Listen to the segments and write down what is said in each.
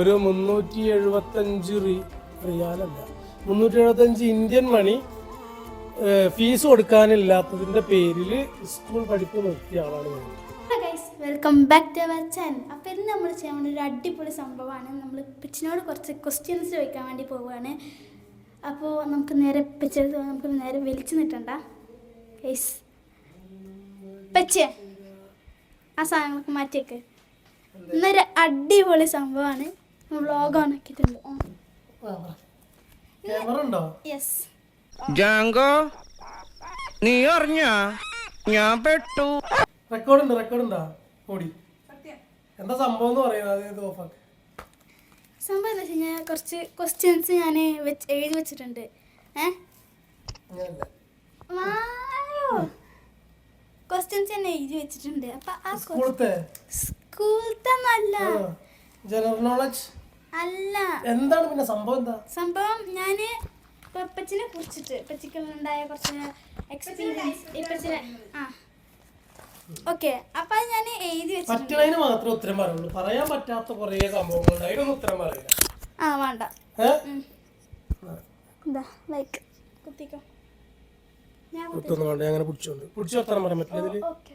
ഒരു മുന്നൂറ്റി എഴുപത്തഞ്ച് റിയാലല്ല. മുന്നൂറ്റി എഴുപത്തഞ്ച് ഇന്ത്യൻ മണി ഫീസ് കൊടുക്കാനില്ലാത്തതിന്റെ പേരിൽ സ്കൂൾ പഠിപ്പ് നിർത്തിയ ആളാണ് welcome back to our channel അപ്പോൾ ഇന്ന് നമ്മൾ ചെയ്യാൻ വേണ്ടി ഒരു അടിപൊളി സംഭവമാണ്. നമ്മൾ പിച്ചിനോട് കുറച്ച് ക്വസ്റ്റ്യൻസ് ചോദിക്കാൻ വേണ്ടി പോവുകയാണ്. അപ്പോൾ നമുക്ക് നേരെ പിച്ചെടുത്ത് നമുക്ക് നേരെ വലിച്ചു നിൽക്കണ്ട. പച്ചേ ആ സാധനങ്ങളൊക്കെ മാറ്റിയേക്ക്. ഇന്നൊരു അടിപൊളി സംഭവമാണ്. വ്ളോഗ്? ക്യാമറ ഉണ്ടോ? യെസ് ജാങ്കോ നീ അറിഞ്ഞ? ഞാൻ പെട്ടു. റെക്കോർഡ് ഉണ്ട് റെക്കോർഡ് ഉണ്ടാ ഓടി എന്താ സംഭവം എന്ന് പറയുന്നത് സംഭവം എന്താ കഴിഞ്ഞാൽ കുറച്ച് ക്വസ്റ്റ്യൻസ് ഞാൻ വെച്ച് എഴുതി വെച്ചിട്ടുണ്ട്. ഏ? അങ്ങനെയല്ല വായോ! ക്വസ്റ്റ്യൻസ് ഞാൻ എഴുതി വെച്ചിട്ടുണ്ട്. അപ്പൊ ആ സ്കൂളത്തെ? സ്കൂളത്തെ നല്ല. ജനറൽ നോളജ് അല്ല. എന്താണ് പിന്നെ സംഭവം എന്താ? സംഭവം ഞാൻ പെപ്പച്ചിനെ കുറിച്ചിട്ട് പെപ്പച്ചിക്കുണ്ടായ കുറച്ച് എക്സ്പീരിയൻസ് ഇപ്പച്ചിനെ ആ. ഓക്കെ അപ്പൊ അത് ഞാൻ എഴുതി വെച്ചിട്ടുണ്ട്. പറ്റണതിന് മാത്രമേ ഉത്തരം പറയുള്ളൂ. പറയാൻ പറ്റാത്ത കുറേ സംഭവങ്ങളുണ്ട്. അതിനൊന്നും ഉത്തരം പറയില്ല. ആ വേണ്ട. എന്താ ലൈക്ക് കുത്തിക്കോ. ഞാൻ വേണ്ട ഞാൻ അങ്ങനെ പിടിച്ചോണ്ട്. പിടിച്ചു ഉത്തരം പറയാൻ പറ്റില്ല ഇതിൽ. ഓക്കെ.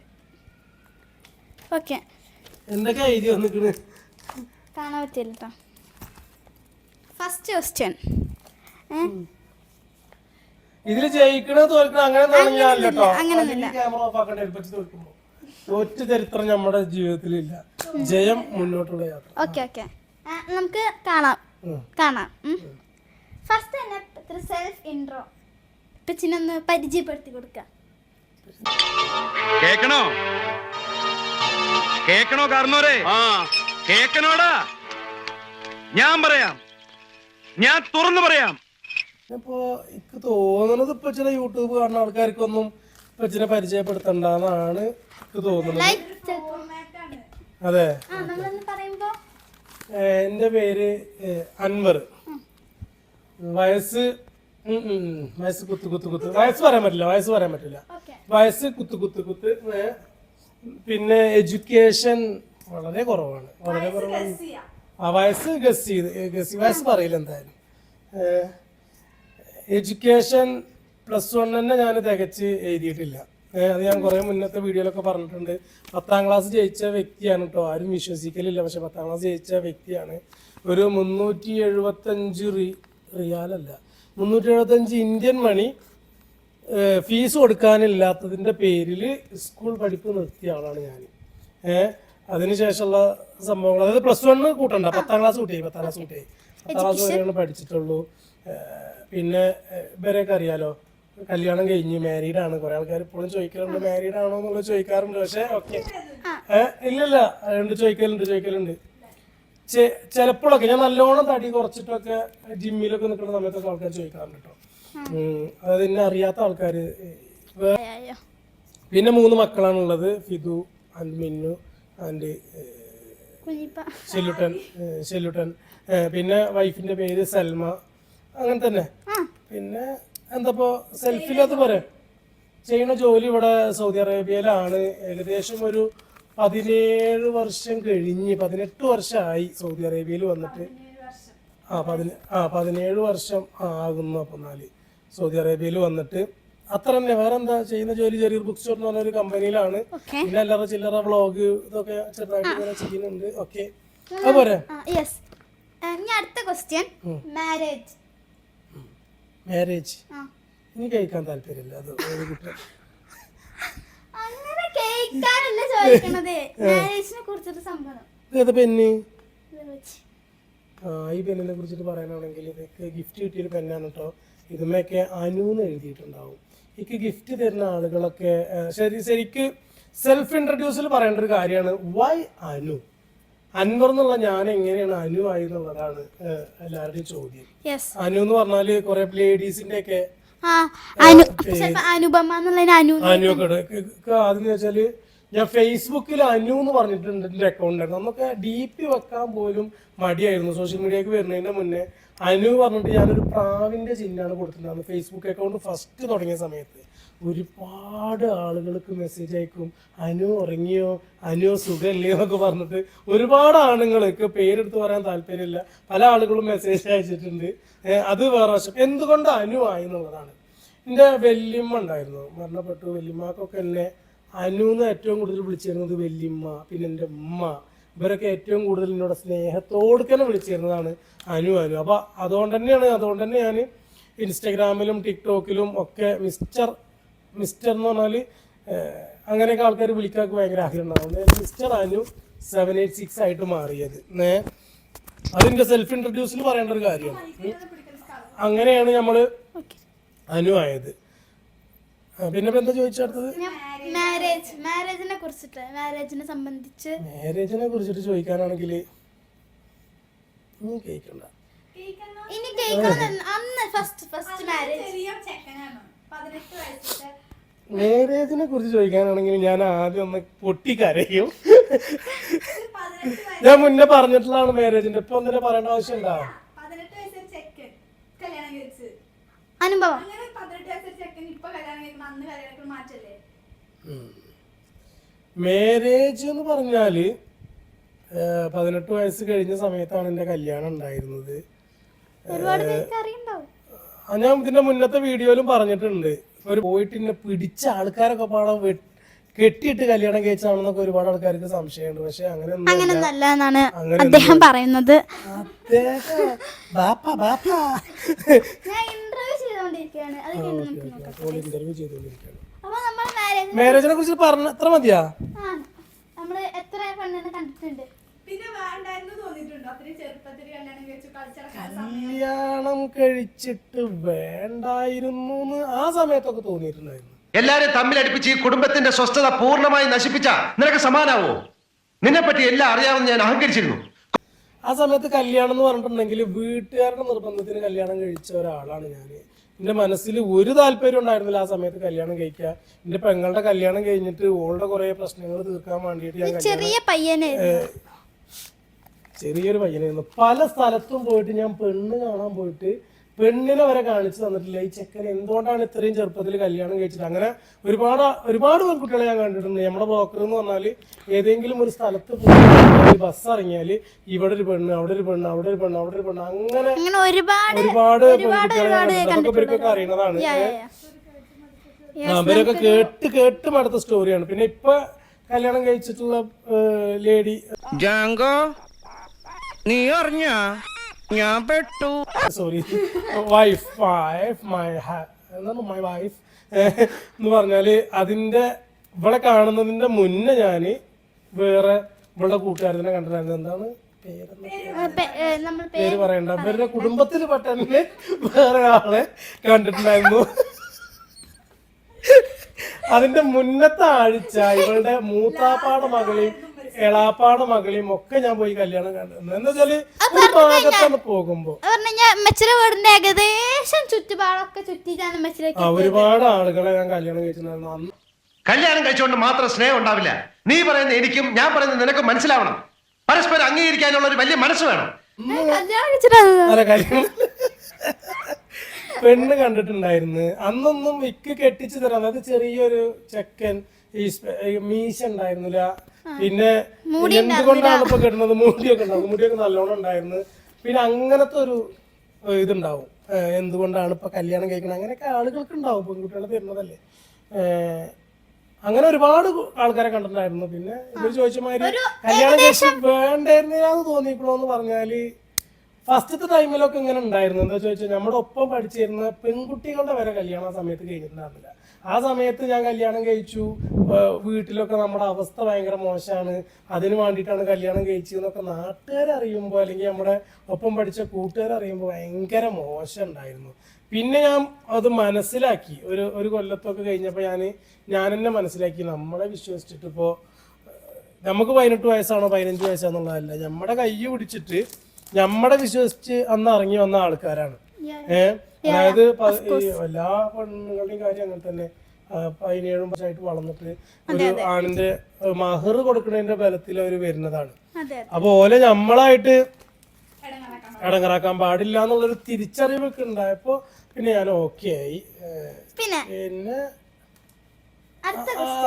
ഓക്കെ. എന്തൊക്കെ എഴുതി വന്നിക്കണ് കാണാൻ പറ്റില്ല കേട്ടോ ഫസ്റ്റ് ക്വസ്റ്റ്യൻ ഇതിൽ ജയിക്കണ തോൽക്കണ അങ്ങനെ തോറ്റ ചരിത്രം നമ്മുടെ ജീവിതത്തിലില്ല. ജയം മുന്നോട്ടുള്ള യാത്ര. ഓക്കെ ഓക്കെ നമുക്ക് കാണാം. കാണാം. ഫസ്റ്റ് തന്നെ സെൽഫ് ഇൻട്രോ ഒന്ന് പരിചയപ്പെടുത്തി കൊടുക്കാം. കേക്കണോ? കേക്കണോ കാരണോരെ ആ. കേക്കണോടാ? ഞാൻ പറയാം. ഞാൻ തുറന്നു പറയാം. ഇപ്പോ എനിക്ക് തോന്നുന്നത് ഇപ്പൊ ചില യൂട്യൂബ് കാണുന്ന ആൾക്കാർക്കൊന്നും ഇപ്പൊ ചില പരിചയപ്പെടുത്തണ്ടെന്നാണ് എനിക്ക് തോന്നുന്നത്. അതെ. എന്റെ പേര് അൻവർ. വയസ്സ്. വയസ്സ് കുത്ത് കുത്ത് കുത്ത്. വയസ്സ് പറയാൻ പറ്റില്ല വയസ്സ് പറയാൻ പറ്റില്ല. വയസ്സ് കുത്ത് കുത്ത് കുത്ത് പിന്നെ എഡ്യൂക്കേഷൻ വളരെ കുറവാണ് വളരെ കുറവാണ്. ആ വയസ്സ് ഗസ് ചെയ്ത് ഗസ് വയസ്സ് പറയില്ല എന്തായാലും. എഡ്യൂക്കേഷൻ പ്ലസ് വൺ തന്നെ ഞാൻ തികച്ച് എഴുതിയിട്ടില്ല. അത് ഞാൻ കുറേ മുന്നത്തെ വീഡിയോയിലൊക്കെ പറഞ്ഞിട്ടുണ്ട്. പത്താം ക്ലാസ് ജയിച്ച വ്യക്തിയാണ് കേട്ടോ ആരും വിശ്വസിക്കലില്ല. പക്ഷെ പത്താം ക്ലാസ് ജയിച്ച വ്യക്തിയാണ്. ഒരു മുന്നൂറ്റി എഴുപത്തഞ്ച് റി റിയാലല്ല. മുന്നൂറ്റി എഴുപത്തഞ്ച് ഇന്ത്യൻ മണി ഫീസ് കൊടുക്കാനില്ലാത്തതിന്റെ പേരിൽ സ്കൂൾ പഠിപ്പ് നിർത്തിയ ആളാണ് ഞാൻ അതിനുശേഷമുള്ള സംഭവങ്ങൾ. അതായത് പ്ലസ് വണ് കൂട്ടണ്ട. പത്താം ക്ലാസ് കൂട്ടിയായി പത്താം ക്ലാസ് കൂട്ടിയായി. പത്താം ക്ലാസ് വരെയാണ് പഠിച്ചിട്ടുള്ളൂ. പിന്നെ ഇവരെയൊക്കെ അറിയാലോ. കല്യാണം കഴിഞ്ഞ് മാരീഡ് ആണ്. കുറെ ആൾക്കാർ ഇപ്പോഴും ചോദിക്കാറുണ്ട് മാരീഡ് ആണോ എന്നുള്ളത് ചോദിക്കാറുണ്ട്. പക്ഷെ ഓക്കെ ഏഹ് ഇല്ലല്ല. രണ്ട് ചോദിക്കലുണ്ട് ചോദിക്കലുണ്ട്. ചിലപ്പോഴൊക്കെ ഞാൻ നല്ലോണം തടി കുറച്ചിട്ടൊക്കെ ജിമ്മിലൊക്കെ നിൽക്കുന്ന സമയത്തൊക്കെ ആൾക്കാർ ചോദിക്കാറുണ്ട് കേട്ടോ. അതായത് എന്നെ അറിയാത്ത ആൾക്കാര് പിന്നെ മൂന്ന് മക്കളാണുള്ളത്. ഫിദു ആൻഡ് ആൻഡ് സെല്ലുട്ടൻ ഷെല്ലുട്ടൻ ഷെല്ലുട്ടൻ പിന്നെ വൈഫിന്റെ പേര് സൽമ. അങ്ങനെ തന്നെ. പിന്നെ എന്താപ്പോ സെൽഫിലത് പറയാം ചെയ്യുന്ന ജോലി ഇവിടെ സൗദി അറേബ്യയിലാണ്. ഏകദേശം ഒരു പതിനേഴ് വർഷം കഴിഞ്ഞ് പതിനെട്ട് വർഷമായി സൗദി അറേബ്യയിൽ വന്നിട്ട്. ആ പതിന ആ പതിനേഴ് വർഷം ആകുന്നു അപ്പം നാല്. സൗദി അറേബ്യയിൽ വന്നിട്ട്. അത്ര തന്നെ വേറെ എന്താ ചെയ്യുന്ന ജോലി? ചെറിയൊരു ബുക്ക് സ്റ്റോർ എന്ന് പറഞ്ഞ ഒരു കമ്പനിയിലാണ് പിന്നെ അല്ലറ ചില്ലറ വ്ളോഗ് ഇതൊക്കെ ചെറുതായിട്ട് ഇങ്ങനെ ചെയ്യുന്നുണ്ട്. ഓക്കെ അതുപോലെ ഇനി അടുത്ത ക്വസ്റ്റ്യൻ മാരേജ് മാരേജ് എനിക്ക് കഴിക്കാൻ താല്പര്യമില്ല. അത് അങ്ങനെ കേൾക്കാനല്ല ചോദിക്കണത്. മാരേജിനെ കുറിച്ചൊരു സംഭവം. ഈ പെണ്ണിനെ കുറിച്ചിട്ട് പറയാനാണെങ്കിൽ ഇതൊക്കെ ഗിഫ്റ്റ് കിട്ടിയൊരു പെണ്ണാണ് കേട്ടോ ഇതുമൊക്കെ അനു എന്ന് എഴുതിയിട്ടുണ്ടാവും. എനിക്ക് ഗിഫ്റ്റ് തരുന്ന ആളുകളൊക്കെ ശരി ശരിക്ക് സെൽഫ് ഇൻട്രൊഡ്യൂസിൽ പറയേണ്ട ഒരു കാര്യമാണ്. വൈ അനു അൻവർ എന്നുള്ള ഞാൻ എങ്ങനെയാണ് അനു ആയി എന്നുള്ളതാണ് എല്ലാവരുടെയും ചോദ്യം. അനു എന്ന് പറഞ്ഞാൽ കുറെ ലേഡീസിന്റെ ഒക്കെ അനുപമ അനു അനു ആദ്യം വെച്ചാൽ ഞാൻ ഫേസ്ബുക്കിൽ അനു എന്ന് പറഞ്ഞിട്ടുണ്ട് എന്റെ അക്കൗണ്ട് ഉണ്ടായിരുന്നു. നമുക്ക് ഡി പി വെക്കാൻ പോലും മടിയായിരുന്നു. സോഷ്യൽ മീഡിയക്ക് വരുന്നതിന്റെ മുന്നേ അനു പറഞ്ഞിട്ട് ഞാനൊരു പ്രാവിന്റെ ചിഹ്നമാണ് കൊടുത്തിട്ടുണ്ട് ഫേസ്ബുക്ക് അക്കൗണ്ട് ഫസ്റ്റ് തുടങ്ങിയ സമയത്ത്. ഒരുപാട് ആളുകൾക്ക് മെസ്സേജ് അയക്കും. അനു ഉറങ്ങിയോ? അനു സുഖമില്ലേ എന്നൊക്കെ പറഞ്ഞിട്ട് ഒരുപാട് ആണുങ്ങൾക്ക് പേരെടുത്ത് പറയാൻ താല്പര്യമില്ല. പല ആളുകളും മെസ്സേജ് അയച്ചിട്ടുണ്ട്. അത് വേറെ വശം. എന്തുകൊണ്ട് അനു ആയി എന്നുള്ളതാണ്. എന്റെ വല്യമ്മ ഉണ്ടായിരുന്നു. മരണപ്പെട്ടു. വല്യമ്മക്കൊക്കെ എന്നെ അനു എന്ന് ഏറ്റവും കൂടുതൽ വിളിച്ചിരുന്നത് വല്യമ്മ പിന്നെ എന്റെ ഉമ്മ. ഇവരൊക്കെ ഏറ്റവും കൂടുതൽ എന്നോട് സ്നേഹത്തോട് തന്നെ വിളിച്ചിരുന്നതാണ് അനു അനു. അപ്പൊ അതുകൊണ്ട് തന്നെയാണ് അതുകൊണ്ട് തന്നെ ഞാൻ ഇൻസ്റ്റഗ്രാമിലും ടിക്ടോക്കിലും ഒക്കെ മിസ്റ്റർ മിസ്റ്റർ എന്ന് പറഞ്ഞാൽ അങ്ങനെയൊക്കെ ആൾക്കാർ വിളിക്കാൻ ഭയങ്കര ആഗ്രഹം ഉണ്ടാവും. Mister Anu seven eight six ആയിട്ട് മാറിയത്. ഏ അതിന്റെ സെൽഫ് ഇൻട്രൊഡ്യൂസിൽ പറയേണ്ട ഒരു കാര്യമാണ് അങ്ങനെയാണ് നമ്മൾ അനു ആയത്. പിന്നെ എന്താ ചോദിച്ചടുത്തത് മാരേജ് മാരേജിനെ കുറിച്ചിട്ട് മാരേജിനെ സംബന്ധിച്ച്. മാരേജിനെ കുറിച്ചിട്ട് ചോദിക്കാനാണെങ്കിൽ നീ കേൾക്കണ്ട ഇനി കേൾക്കാൻ അന്ന് ഫസ്റ്റ് ഫസ്റ്റ് മാരേജ് മാരേജിനെ കുറിച്ച് ചോദിക്കാനാണെങ്കിൽ ഞാൻ ആദ്യം ഒന്ന് പൊട്ടിക്കരയും. ഞാൻ മുന്നേ പറഞ്ഞിട്ടുള്ളതാണ് മാരേജിന്റെ ഇപ്പൊ ഒന്നിനെ പറയേണ്ട ആവശ്യം ഉണ്ടാവും അനുഭവം. മാരേജ് എന്ന് പറഞ്ഞാൽ പതിനെട്ട് വയസ്സ് കഴിഞ്ഞ സമയത്താണ് എന്റെ കല്യാണം ഉണ്ടായിരുന്നത്. ഞാൻ ഇതിന്റെ മുന്നത്തെ വീഡിയോയിലും പറഞ്ഞിട്ടുണ്ട്. ഒരു പോയിട്ട് എന്നെ പിടിച്ച ആൾക്കാരൊക്കെ പാടം കെട്ടിയിട്ട് കല്യാണം കഴിച്ചാണെന്നൊക്കെ ഒരുപാട് ആൾക്കാർക്ക് സംശയമുണ്ട്. പക്ഷെ അങ്ങനെ അങ്ങനെ നല്ല എന്നാണ് അദ്ദേഹം പറയുന്നത്. ഞാൻ ഇന്റർവ്യൂ ചെയ്തുകൊണ്ടിരിക്കുകയാണ് നമുക്ക് നോക്കാം. അപ്പൊ നമ്മൾ മാരേജ് മാരേജിനെ കുറിച്ച് പറഞ്ഞ എത്ര മതിയാ? ആ നമ്മൾ എത്ര പെണ്ണിനെ കണ്ടിട്ടുണ്ട്? കല്യാണം കഴിച്ചിട്ട് വേണ്ടായിരുന്നു ആ സമയത്തൊക്കെ തോന്നിയിട്ടുണ്ടായിരുന്നു. എല്ലാരും തമ്മിലടിപ്പിച്ച് ഈ കുടുംബത്തിന്റെ സ്വസ്ഥത പൂർണമായി നശിപ്പിച്ച നിനക്ക് സമാനാവോ? നിന്നെ പറ്റി എല്ലാം അറിയാമെന്ന് ഞാൻ അഹങ്കരിച്ചിരുന്നു. ആ സമയത്ത് കല്യാണം എന്ന് പറഞ്ഞിട്ടുണ്ടെങ്കിൽ വീട്ടുകാരുടെ നിർബന്ധത്തിന് കല്യാണം കഴിച്ച ഒരാളാണ് ഞാൻ എന്റെ മനസ്സിൽ ഒരു താല്പര്യം ഉണ്ടായിരുന്നില്ല ആ സമയത്ത് കല്യാണം കഴിക്കുക എന്റെ പെങ്ങളുടെ കല്യാണം കഴിഞ്ഞിട്ട് ഓളുടെ കുറേ പ്രശ്നങ്ങൾ തീർക്കാൻ വേണ്ടിയിട്ട് ഞാൻ ചെറിയ പയ്യനെ ചെറിയൊരു പയ്യനായിരുന്നു. പല സ്ഥലത്തും പോയിട്ട് ഞാൻ പെണ്ണ് കാണാൻ പോയിട്ട് പെണ്ണിനെ വരെ കാണിച്ചു തന്നിട്ടില്ല. ഈ ചെക്കൻ എന്തുകൊണ്ടാണ് ഇത്രയും ചെറുപ്പത്തിൽ കല്യാണം കഴിച്ചത്? അങ്ങനെ ഒരുപാട് ഒരുപാട് പെൺകുട്ടികളെ ഞാൻ കണ്ടിട്ടുണ്ട്. നമ്മുടെ ബ്രോക്കർ എന്ന് പറഞ്ഞാൽ ഏതെങ്കിലും ഒരു സ്ഥലത്ത് പോയി ബസ് ഇറങ്ങിയാൽ ഇവിടെ ഒരു പെണ്ണ് അവിടെ ഒരു പെണ്ണ് അവിടെ ഒരു പെണ്ണ് അവിടെ ഒരു പെണ്ണ്. അങ്ങനെ ഒരുപാട് ഒരുപാട് ഒരുപാട് പെൺകുട്ടികളെ ഇവർക്കൊക്കെ അറിയുന്നതാണ് അവരൊക്കെ കേട്ട് കേട്ട് മടുത്ത സ്റ്റോറിയാണ് പിന്നെ ഇപ്പൊ കല്യാണം കഴിച്ചിട്ടുള്ള ലേഡി ജാങ്കോ നീ അറിഞ്ഞ ഞാൻ പെട്ടു. സോറി വൈഫ് വൈഫ് മൈ എന്താണ് മൈ വൈഫ് എന്ന് പറഞ്ഞാൽ അതിന്റെ ഇവിടെ കാണുന്നതിന്റെ മുന്നേ ഞാൻ വേറെ ഇവിടെ കൂട്ടുകാരനെ കണ്ടിട്ടുണ്ടായിരുന്നു. എന്താണ്? പേര് പറയണ്ട. ഇവരുടെ കുടുംബത്തിൽ പെട്ടെന്ന് വേറെ ആളെ കണ്ടിട്ടുണ്ടായിരുന്നു. അതിന്റെ മുന്നത്തെ ആഴ്ച ഇവളുടെ മൂത്താപ്പാടെ മകളെയും എളാപ്പാടെ മകളെയും ഒക്കെ ഞാൻ പോയി കല്യാണം കണ്ടിരുന്നു എന്ന് വെച്ചാൽ ഒരു ഭാഗത്താണ് പോകുമ്പോ. വീടിന്റെ ഏകദേശം ചുറ്റുപാടൊക്കെ ചുറ്റിട്ടാണ് ആ ഒരുപാട് ആളുകളെ ഞാൻ കല്യാണം കഴിച്ചിട്ടുണ്ടായിരുന്നു. അന്ന് കല്യാണം കഴിച്ചുകൊണ്ട് മാത്രം സ്നേഹം ഉണ്ടാവില്ല. നീ പറയുന്ന എനിക്കും ഞാൻ പറയുന്ന നിനക്കും മനസ്സിലാവണം. പരസ്പരം അംഗീകരിക്കാനുള്ള ഒരു വലിയ മനസ്സ് വേണം. കല്യാണം അല്ല കല്യാണം പെണ്ണ് കണ്ടിട്ടുണ്ടായിരുന്നു. അന്നൊന്നും വിക്ക് കെട്ടിച്ചു തരാം. അതായത് ചെറിയൊരു ചെക്കൻ ഈ മീശ ഉണ്ടായിരുന്നില്ല. പിന്നെ എന്തുകൊണ്ടാണ് ഇപ്പൊ കിട്ടുന്നത്? മുടിയൊക്കെ ഉണ്ടാവും. മുടിയൊക്കെ നല്ലോണം ഉണ്ടായിരുന്നു. പിന്നെ അങ്ങനത്തെ ഒരു ഇതുണ്ടാവും. എന്തുകൊണ്ടാണ് ഇപ്പൊ കല്യാണം കഴിക്കുന്നത് അങ്ങനെയൊക്കെ ആളുകൾക്ക് ഉണ്ടാവും. പെൺകുട്ടികളെ തരുന്നതല്ലേ. അങ്ങനെ ഒരുപാട് ആൾക്കാരെ കണ്ടിട്ടുണ്ടായിരുന്നു. പിന്നെ ഇവർ ചോദിച്ച മാതിരി കല്യാണം കഴിച്ച് വേണ്ടായിരുന്നില്ലാന്ന് തോന്നിക്കണോന്ന് പറഞ്ഞാൽ ഫസ്റ്റത്തെ ടൈമിലൊക്കെ ഇങ്ങനെ ഉണ്ടായിരുന്നു. എന്താ ചോദിച്ചാൽ നമ്മുടെ ഒപ്പം പഠിച്ചിരുന്ന പെൺകുട്ടികളുടെ വരെ കല്യാണ സമയത്ത് കഴിഞ്ഞിട്ടുണ്ടായിരുന്നില്ല. ആ സമയത്ത് ഞാൻ കല്യാണം കഴിച്ചു. വീട്ടിലൊക്കെ നമ്മുടെ അവസ്ഥ ഭയങ്കര മോശമാണ്. അതിന് വേണ്ടിയിട്ടാണ് കല്യാണം കഴിച്ചതെന്നൊക്കെ നാട്ടുകാർ അറിയുമ്പോൾ അല്ലെങ്കിൽ നമ്മുടെ ഒപ്പം പഠിച്ച കൂട്ടുകാർ അറിയുമ്പോൾ ഭയങ്കര മോശം ഉണ്ടായിരുന്നു. പിന്നെ ഞാൻ അത് മനസ്സിലാക്കി. ഒരു ഒരു കൊല്ലത്തൊക്കെ കഴിഞ്ഞപ്പോൾ ഞാൻ ഞാൻ തന്നെ മനസ്സിലാക്കി. നമ്മളെ വിശ്വസിച്ചിട്ട് ഇപ്പോൾ നമുക്ക് പതിനെട്ട് വയസ്സാണോ പതിനഞ്ച് വയസ്സാണെന്നുള്ളതല്ല നമ്മുടെ കൈ പിടിച്ചിട്ട് നമ്മളെ വിശ്വസിച്ച് അന്ന് ഇറങ്ങി വന്ന ആൾക്കാരാണ്. ഏഹ് അതായത് എല്ലാ പെണ്ണുങ്ങളുടെയും കാര്യം അങ്ങനെ തന്നെ. പതിനേഴും വർഷമായിട്ട് വളർന്നിട്ട് ഒരു ആണിന്റെ മഹർ കൊടുക്കുന്നതിന്റെ ബലത്തിൽ അവർ വരുന്നതാണ്. അതെ അപ്പൊ ഓലെ നമ്മളായിട്ട് ഇടങ്ങറാക്കാൻ പാടില്ല എന്നുള്ളൊരു തിരിച്ചറിവൊക്കെ ഉണ്ടായപ്പോ പിന്നെ ഞാൻ ഓക്കെ ആയി. പിന്നെ?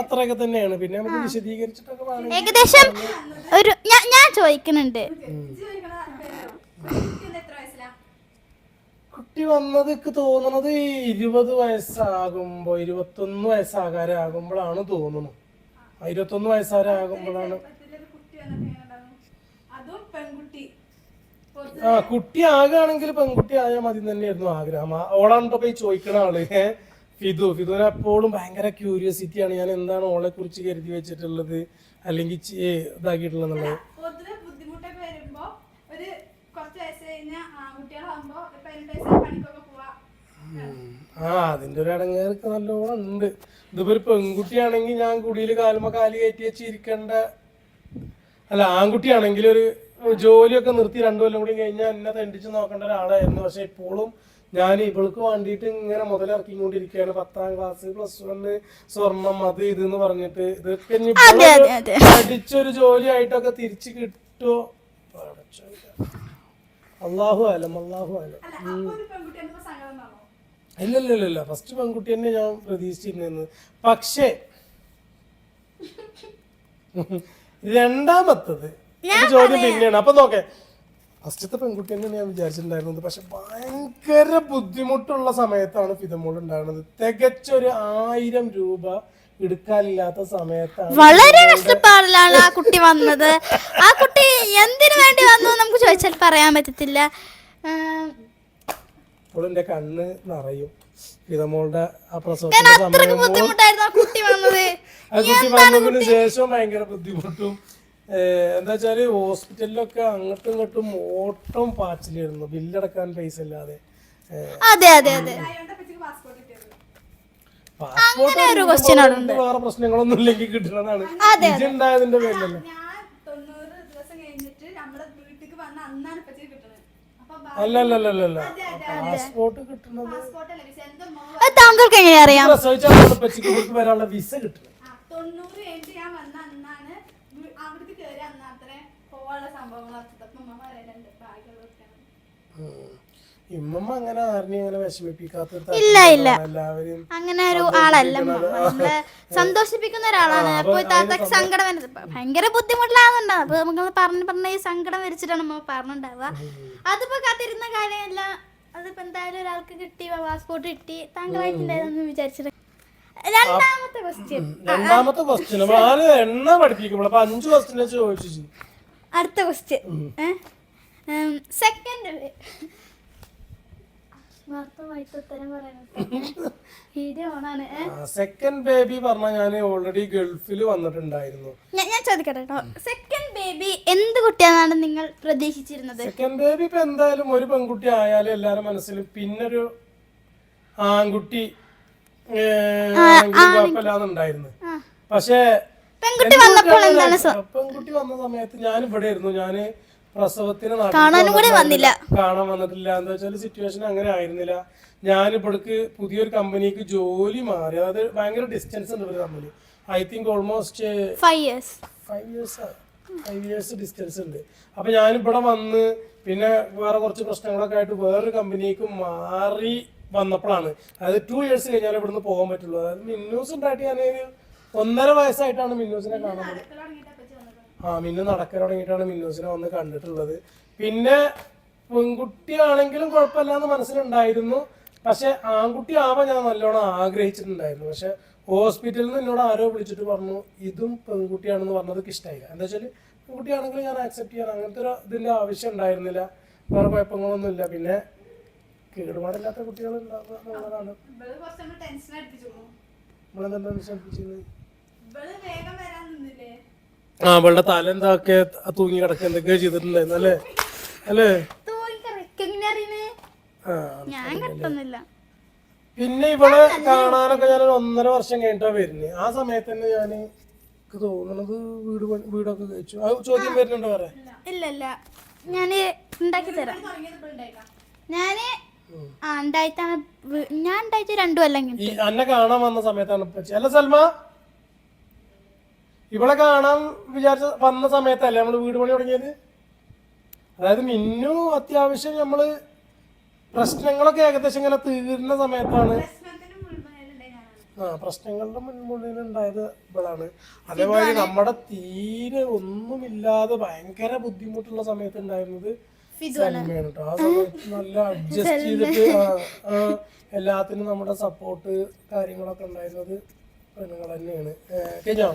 അത്രയൊക്കെ തന്നെയാണ്. പിന്നെ നമുക്ക് വിശദീകരിച്ചിട്ടൊക്കെ ഏകദേശം ഒരു ഞാൻ ഞാൻ ചോദിക്കുന്നുണ്ട് ഇജ്ജ് ചോദിക്കണ പേരോ? കുട്ടിക്ക് എത്ര വയസ്സിലാ കുട്ടി വന്നത് എനിക്ക് തോന്നുന്നത് ഇരുപത് വയസ്സാകുമ്പോ ഇരുപത്തൊന്ന് വയസ്സാകാരാകുമ്പോഴാണ് തോന്നുന്നു. ഇരുപത്തൊന്ന് പെൺകുട്ടി ആ കുട്ടി ആകുകയാണെങ്കിൽ പെൺകുട്ടി ആയാൽ മതി തന്നെയായിരുന്നു ആഗ്രഹം. ഓളാണ് ഇപ്പൊ പോയി ചോദിക്കണ ആൾ. ഫിദു. ഫിദുവിനെ എപ്പോഴും ഭയങ്കര ക്യൂരിയോസിറ്റി ആണ്. ഞാൻ എന്താണ് ഓളെ കുറിച്ച് കരുതി വെച്ചിട്ടുള്ളത്? അല്ലെങ്കിൽ ഇതാക്കിയിട്ടുള്ളത് പൊതുവെ ബുദ്ധിമുട്ടൊക്കെ വരുമ്പോ ഒരു കുറച്ച് വയസ്സ് കഴിഞ്ഞ ആൺകുട്ടികളാകുമ്പോ പതിനെട്ട് വയസ്സായ പണിക്കൊക്കെ പോവാ ആ അതിന്റെ ഒരു അടങ്ങേറൊക്കെ നല്ലോണം ഉണ്ട്. ഇതിപ്പോ ഒരു പെൺകുട്ടിയാണെങ്കിൽ ഞാൻ കുടിയിൽ കാലുമ കാലി കയറ്റി വെച്ചിരിക്കേണ്ട. അല്ല ആൺകുട്ടിയാണെങ്കിൽ ഒരു ജോലിയൊക്കെ നിർത്തി രണ്ടു കൊല്ലം കൂടി കഴിഞ്ഞാൽ എന്നെ തണ്ടിച്ച് നോക്കേണ്ട ഒരാളായിരുന്നു. പക്ഷെ ഇപ്പോഴും ഞാൻ ഇവൾക്ക് വേണ്ടിയിട്ട് ഇങ്ങനെ മുതലിറക്കിക്കൊണ്ടിരിക്കുകയാണ്. പത്താം ക്ലാസ് പ്ലസ് വണ് സ്വർണം അത് ഇത് എന്ന് പറഞ്ഞിട്ട്. ഇതൊക്കെ പഠിച്ചൊരു ജോലി ആയിട്ടൊക്കെ തിരിച്ചു കിട്ടുമോ അള്ളാഹു അലം അള്ളാഹു അലം. ഇല്ല ഇല്ല ഇല്ല, ഇല്ല ഫസ്റ്റ് പെൺകുട്ടി തന്നെ ഞാൻ പ്രതീക്ഷിച്ചിരുന്നെന്ന്. പക്ഷേ രണ്ടാമത്തത് ചോദ്യം പിന്നെയാണ്. അപ്പൊ നോക്കേ. ഫസ്റ്റത്തെ പെൺകുട്ടി തന്നെ ഞാൻ വിചാരിച്ചിട്ടുണ്ടായിരുന്നത്. പക്ഷെ ഭയങ്കര ബുദ്ധിമുട്ടുള്ള സമയത്താണ് ഫിതമോൾ ഉണ്ടാകുന്നത് തികച്ചൊരു ആയിരം രൂപ എടുക്കാനില്ലാത്ത സമയത്താണ് വളരെ കഷ്ടപ്പാടിലാണ് ആ കുട്ടി വന്നത്. ആ കുട്ടി എന്തിനു വേണ്ടി വന്നു നമുക്ക് ചോദിച്ചാൽ പറയാൻ പറ്റത്തില്ല. എന്റെ കണ്ണ് നിറയും. ഫിതമോളുടെ ആ പ്രസവത്തിന്റെ സമയം ആ കുട്ടി വന്നതിന് ശേഷം ഭയങ്കര ബുദ്ധിമുട്ടും. എന്താ വെച്ചാൽ ഹോസ്പിറ്റലിലൊക്കെ അങ്ങോട്ടും ഇങ്ങോട്ടും ഓട്ടം പാച്ചിലായിരുന്നു. ബില്ലടക്കാൻ പൈസ ഇല്ലാതെ. അതെ അതെ അതെ. പാസ്പോർട്ട്. വേറെ പ്രശ്നങ്ങളൊന്നും ഇല്ലെങ്കിൽ കിട്ടുന്നതാണ് ഇതുണ്ടായതിന്റെ പേരിലല്ലേ ഞാൻ തൊണ്ണൂറ് ദിവസം കഴിഞ്ഞിട്ട് നമ്മുടെ വീട്ടിക്ക് വന്ന അന്നാണ് പറ്റിക്ക് കിട്ടുന്നത് അപ്പൊ അല്ല അല്ല അല്ല അല്ല പാസ്പോർട്ട് കിട്ടുന്നത് അത് താങ്കൾക്ക് എങ്ങനെ അറിയാം? പ്രസവിച്ചാൽ പച്ചിക്ക് വരാനുള്ള വിസ കിട്ടും തൊണ്ണൂറ് കഴിഞ്ഞിട്ട് ഞാൻ വന്ന അന്നാണ് അവിടേക്ക് കയറി അന്നാത്രേ പോവാനുള്ള സംഭവങ്ങൾ അപ്പൊ ഉമ്മ പറയലുണ്ട് ഭാഗ്യമുള്ളവർക്കാണ് ഇമ്മമ്മ അങ്ങനെ ആരെയും അങ്ങനെ വിഷമിപ്പിക്കാത്ത ഇല്ല, ഇല്ല. എല്ലാവരും അങ്ങനെ ഒരു ആളല്ല നമ്മളെ സന്തോഷിപ്പിക്കുന്ന ഒരാളാണ്. അപ്പൊ താത്തക്ക് സങ്കടം വരുന്നത്. ഭയങ്കര ബുദ്ധിമുട്ടിലാകുന്നുണ്ടാവും അപ്പൊ നമുക്ക് പറഞ്ഞു പറഞ്ഞ ഈ സങ്കടം വരച്ചിട്ടാണ് നമ്മൾ പറഞ്ഞിട്ടുണ്ടാവുക അതിപ്പോ കാത്തിരുന്ന കാര്യമല്ല അതിപ്പോ എന്തായാലും ഒരാൾക്ക് കിട്ടി പാസ്പോർട്ട് കിട്ടി. താങ്കളായിട്ടുണ്ടായിരുന്നു വിചാരിച്ചിട്ട്? രണ്ടാമത്തെ ക്വസ്റ്റ്യൻ രണ്ടാമത്തെ ക്വസ്റ്റ്യൻ എണ്ണ പഠിപ്പിക്കുമ്പോൾ അപ്പൊ അഞ്ച് ക്വസ്റ്റ്യൻ ചോദിച്ചു അടുത്ത ക്വസ്റ്റ്യൻ സെക്കൻഡ് ഉത്തരം പറയണം വീഡിയോ ഓണാണ് ഏ? സെക്കൻഡ് ബേബി പറഞ്ഞ ഞാൻ ഓൾറെഡി ഗൾഫിൽ വന്നിട്ടുണ്ടായിരുന്നു. ഞാൻ ഞാൻ ചോദിക്കട്ടെ കേട്ടോ സെക്കൻഡ് ബേബി എന്ത് കുട്ടിയാണെന്നാണ് നിങ്ങൾ പ്രതീക്ഷിച്ചിരുന്നത്? സെക്കൻഡ് ബേബി ഇപ്പൊ എന്തായാലും ഒരു പെൺകുട്ടി ആയാലും എല്ലാരും മനസ്സിലും പിന്നൊരു ആൺകുട്ടി കുഴപ്പമില്ലാന്നുണ്ടായിരുന്നു. പക്ഷേ പെൺകുട്ടി വന്നപ്പോൾ എന്താണ് പെൺകുട്ടി വന്ന സമയത്ത് ഞാൻ ഇവിടെ ആയിരുന്നു ഞാൻ പ്രസവത്തിന് കാണാനും കൂടി വന്നില്ല. കാണാൻ വന്നിട്ടില്ല. എന്താ വെച്ചാൽ സിറ്റുവേഷൻ അങ്ങനെ ആയിരുന്നില്ല. ഞാൻ ഇവിടേക്ക് പുതിയൊരു കമ്പനിക്ക് ജോലി മാറി. അതായത് ഭയങ്കര ഡിസ്റ്റൻസ് ഉണ്ട് ഒരു company I think almost five years five years five years distance ഉണ്ട്. അപ്പൊ ഞാനിവിടെ വന്ന് പിന്നെ വേറെ കുറച്ച് പ്രശ്നങ്ങളൊക്കെ ആയിട്ട് വേറൊരു കമ്പനിക്ക് മാറി വന്നപ്പോഴാണ് അതായത് ടു ഇയേഴ്സ് കഴിഞ്ഞാൽ ഇവിടുന്ന് പോകാൻ പറ്റുള്ളൂ. അതായത് മിന്നൂസ് ഉണ്ടായിട്ട് ഞാൻ ഒന്നര വയസ്സായിട്ടാണ് മിന്നൂസിനെ കാണുന്നത്. ആ മിന്നു നടക്കാൻ തുടങ്ങിയിട്ടാണ് മിന്നൂസിനെ വന്ന് കണ്ടിട്ടുള്ളത്. പിന്നെ പെൺകുട്ടിയാണെങ്കിലും കുഴപ്പമില്ല എന്ന് മനസ്സിലുണ്ടായിരുന്നു. പക്ഷെ ആൺകുട്ടി ആവാൻ ഞാൻ നല്ലോണം ആഗ്രഹിച്ചിട്ടുണ്ടായിരുന്നു. പക്ഷെ ഹോസ്പിറ്റലിൽ നിന്ന് എന്നോട് ആരോ വിളിച്ചിട്ട് പറഞ്ഞു ഇതും പെൺകുട്ടിയാണെന്ന് പറഞ്ഞത് ഇഷ്ടമായില്ല എന്താ വെച്ചാൽ പെൺകുട്ടിയാണെങ്കിൽ ഞാൻ ആക്സെപ്റ്റ് ചെയ്യാൻ അങ്ങനത്തെ ഒരു ഇതിന്റെ ആവശ്യം ഉണ്ടായിരുന്നില്ല. വേറെ കുഴപ്പങ്ങളൊന്നുമില്ല. പിന്നെ കേടുപാടില്ലാത്ത കുട്ടികൾ ഉണ്ടാകുന്നതാണ് വേഗം ടെൻഷൻ അടിപ്പിച്ചു ആ അവളുടെ തല എന്താക്കെ തൂങ്ങി കിടക്കുക എന്തൊക്കെയോ ചെയ്തിട്ടുണ്ടായിരുന്നു അല്ലേ? അല്ലേ? പിന്നെ ഇവളെ കാണാനൊക്കെ ഞാൻ ഒരു ഒന്നര വർഷം കഴിഞ്ഞിട്ടാ വരുന്നത് ആ സമയത്ത് തന്നെ ഞാൻ തോന്നണത് വീട് വീടൊക്കെ കഴിച്ചു. ആ ചോദ്യം വരുന്നുണ്ടോ പറയാ ഇല്ല ഇല്ല. ഞാൻ ഉണ്ടാക്കി തരാം. ഞാൻ ആ ഉണ്ടായിട്ടാണ് ഞാൻ ഉണ്ടായിട്ട് രണ്ടു അല്ലെങ്കിൽ ഈ അന്നെ കാണാൻ വന്ന സമയത്താണ് അല്ല സൽമ? ഇവളെ കാണാൻ വിചാരിച്ച വന്ന സമയത്തല്ലേ നമ്മൾ വീട് പണി തുടങ്ങിയത്? അതായത് മിന്നു അത്യാവശ്യം നമ്മൾ പ്രശ്നങ്ങളൊക്കെ ഏകദേശം ഇങ്ങനെ തീരുന്ന സമയത്താണ്. ആ പ്രശ്നങ്ങളുടെ മുൻമുള്ളിൽ ഉണ്ടായത് ഇവളാണ്. അതേമാതിരി നമ്മുടെ തീരെ ഒന്നുമില്ലാതെ ഭയങ്കര ബുദ്ധിമുട്ടുള്ള സമയത്ത് ഉണ്ടായിരുന്നത് സൽമയാണ് കേട്ടോ ആ സമയത്ത് നല്ല അഡ്ജസ്റ്റ് ചെയ്തിട്ട് എല്ലാത്തിനും നമ്മുടെ സപ്പോർട്ട് കാര്യങ്ങളൊക്കെ ഉണ്ടായിരുന്നത് പെണ്ണുങ്ങൾ തന്നെയാണ്. കഴിഞ്ഞോ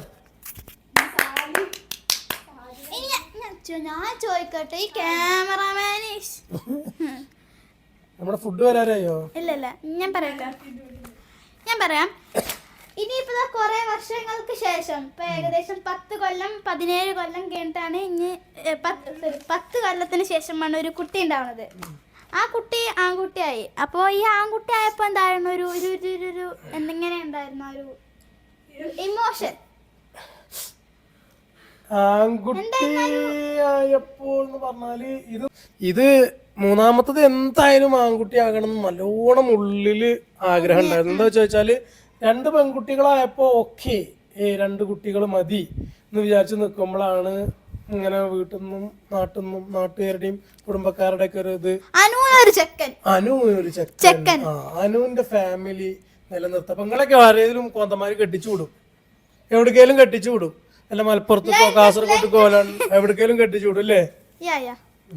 ഞാൻ- ചോദിക്കട്ടെ ഈ ക്യാമറമാന് നമ്മുടെ ഫുഡ് വരാറായോ? ഇല്ല ഇല്ല ഞാൻ പറയട്ടെ. ഞാൻ പറയാം. ഇനിയിപ്പോ കുറെ വർഷങ്ങൾക്ക് ശേഷം ഇപ്പൊ ഏകദേശം പത്ത് കൊല്ലം പതിനേഴ് കൊല്ലം കഴിഞ്ഞിട്ടാണ് ഇനി പത്ത് കൊല്ലത്തിന് ശേഷമാണ് ഒരു കുട്ടി ഉണ്ടാവുന്നത്. ആ കുട്ടി ആൺകുട്ടിയായി. അപ്പോൾ ഈ ആൺകുട്ടി ആയപ്പോൾ എന്തായിരുന്നു? ഒരു ഒരു- ഒരു എന്തെങ്ങനെ ഉണ്ടായിരുന്നു? ഒരു ഇമോഷൻ ആൺകുട്ടി ആയപ്പോൾ എന്ന് പറഞ്ഞാൽ ഇത് ഇത് മൂന്നാമത്തത് എന്തായാലും ആൺകുട്ടി ആകണം നല്ലോണം ഉള്ളിൽ ആഗ്രഹം ഉണ്ടായിരുന്നു. എന്താ ചോദിച്ചാൽ രണ്ട് പെൺകുട്ടികളായപ്പോ ഓക്കെ ഏ രണ്ട് കുട്ടികൾ മതി എന്ന് വിചാരിച്ച് നിൽക്കുമ്പോഴാണ് ഇങ്ങനെ വീട്ടിൽ നിന്നും നാട്ടിൽ നിന്നും നാട്ടുകാരുടെയും കുടുംബക്കാരുടെ ഒക്കെ ഒരു ഇത് അനു ഒരു ചെക്കൻ. ആ അനുവിന്റെ ഫാമിലി നിലനിർത്തപ്പങ്ങളൊക്കെ ആരേലും കോന്തമാര് കെട്ടിച്ചു വിടും. എവിടേക്കേലും കെട്ടിച്ചു വിടും. അല്ല കാസർഗോഡ് കോലാണ് എവിടേക്കേലും കെട്ടിച്ചു വിടും അല്ലേ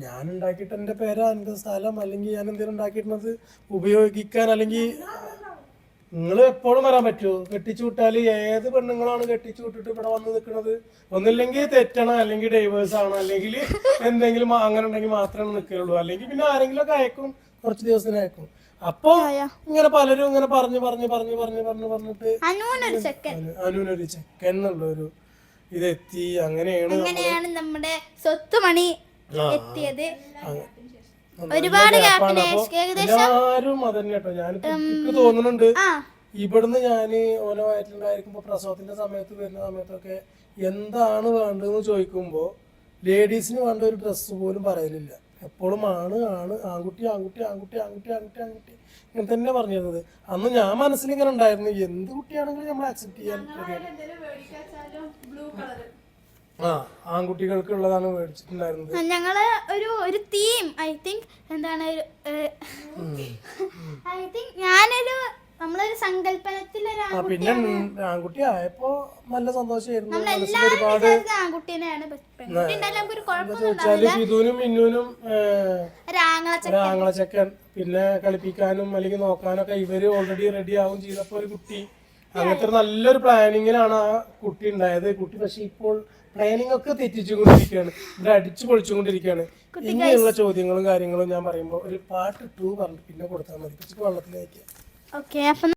ഞാൻ ഉണ്ടാക്കിയിട്ട് എന്റെ പേരാ എന്റെ സ്ഥലം അല്ലെങ്കിൽ ഞാൻ എന്തെങ്കിലും ഉണ്ടാക്കിയിട്ടുള്ളത് ഉപയോഗിക്കാൻ അല്ലെങ്കിൽ നിങ്ങൾ എപ്പോഴും വരാൻ പറ്റുമോ? കെട്ടിച്ചു ഏത് പെണ്ണുങ്ങളാണ് കെട്ടിച്ചു വിട്ടിട്ട് ഇവിടെ വന്ന് നിൽക്കുന്നത്? ഒന്നില്ലെങ്കിൽ തെറ്റണം അല്ലെങ്കിൽ ഡൈവേഴ്സ് ആണ് അല്ലെങ്കിൽ എന്തെങ്കിലും അങ്ങനെ ഉണ്ടെങ്കിൽ മാത്രമേ നിൽക്കുകയുള്ളൂ. അല്ലെങ്കിൽ പിന്നെ ആരെങ്കിലും ഒക്കെ അയക്കും കുറച്ച് ദിവസത്തിന് അയക്കും. അപ്പൊ ഇങ്ങനെ പലരും ഇങ്ങനെ പറഞ്ഞു പറഞ്ഞു പറഞ്ഞു പറഞ്ഞു പറഞ്ഞു പറഞ്ഞിട്ട് അനുവിനൊരു ചെക്കൻ. ഒരു ചെക്കൻ എന്നുള്ളൊരു ഇതെത്തി അങ്ങനെയാണ് അങ്ങനെയാണ് നമ്മുടെ സ്വത്ത് മണി എത്തിയത്. ഒരുപാട് എല്ലാരും അതന്നെ കേട്ടോ. ഞാൻ എനിക്ക് തോന്നുന്നുണ്ട് ഇവിടുന്ന് ഞാൻ ഓരോ വയറ്റിലുണ്ടായിരിക്കുമ്പോ പ്രസവത്തിന്റെ സമയത്ത് വരുന്ന സമയത്തൊക്കെ എന്താണ് വേണ്ടതെന്ന് ചോദിക്കുമ്പോ ലേഡീസിന് വേണ്ട ഒരു ഡ്രസ്സ് പോലും പറയലില്ല. എപ്പോഴും ആണ് ആണ് ആൺകുട്ടി ആൺകുട്ടി ആൺകുട്ടി ആൺകുട്ടി ആൺകുട്ടി ആൺകുട്ടി. ഇങ്ങനെ തന്നെ പറഞ്ഞിരുന്നത്. അന്ന് ഞാൻ മനസ്സിൽ ഇങ്ങനെ ഉണ്ടായിരുന്നു എന്ത് കുട്ടിയാണെങ്കിലും നമ്മൾ അക്സെപ്റ്റ് ചെയ്യാൻ ആ ആൺകുട്ടികൾക്കുള്ളതാണ് മേടിച്ചിട്ടുണ്ടായിരുന്നത്. ഞങ്ങൾ ഒരു ഒരു തീം ഐ തിങ്ക് എന്താണ് ഒരു ഐ തിങ്ക് ഞാനൊരു നമ്മളൊരു സങ്കല്പനത്തിലൊരു ആ പിന്നെ ആൺകുട്ടി ആയപ്പോ നല്ല സന്തോഷമായിരുന്നു ഒരുപാട് ഫിദുനും മിന്നുനും ഒരു ആങ്ങളച്ച പിന്നെ കളിപ്പിക്കാനും അല്ലെങ്കിൽ നോക്കാനൊക്കെ ഇവർ ഓൾറെഡി റെഡി ആവും ചെയ്തപ്പോ ഒരു കുട്ടി. അങ്ങനത്തെ ഒരു നല്ലൊരു പ്ലാനിങ്ങിലാണ് ആ കുട്ടി ഉണ്ടായത്. കുട്ടി പക്ഷെ ഇപ്പോൾ പ്ലാനിങ് ഒക്കെ തെറ്റിച്ചുകൊണ്ടിരിക്കുകയാണ്. ഇവിടെ അടിച്ചു പൊളിച്ചുകൊണ്ടിരിക്കുകയാണ്. ഇങ്ങനെയുള്ള ചോദ്യങ്ങളും കാര്യങ്ങളും ഞാൻ പറയുമ്പോൾ ഒരു പാട്ട് ടു പറഞ്ഞിട്ട് പിന്നെ കൊടുത്താൽ മതി. വെള്ളത്തിലേക്ക്. ഓക്കെ അപ്പം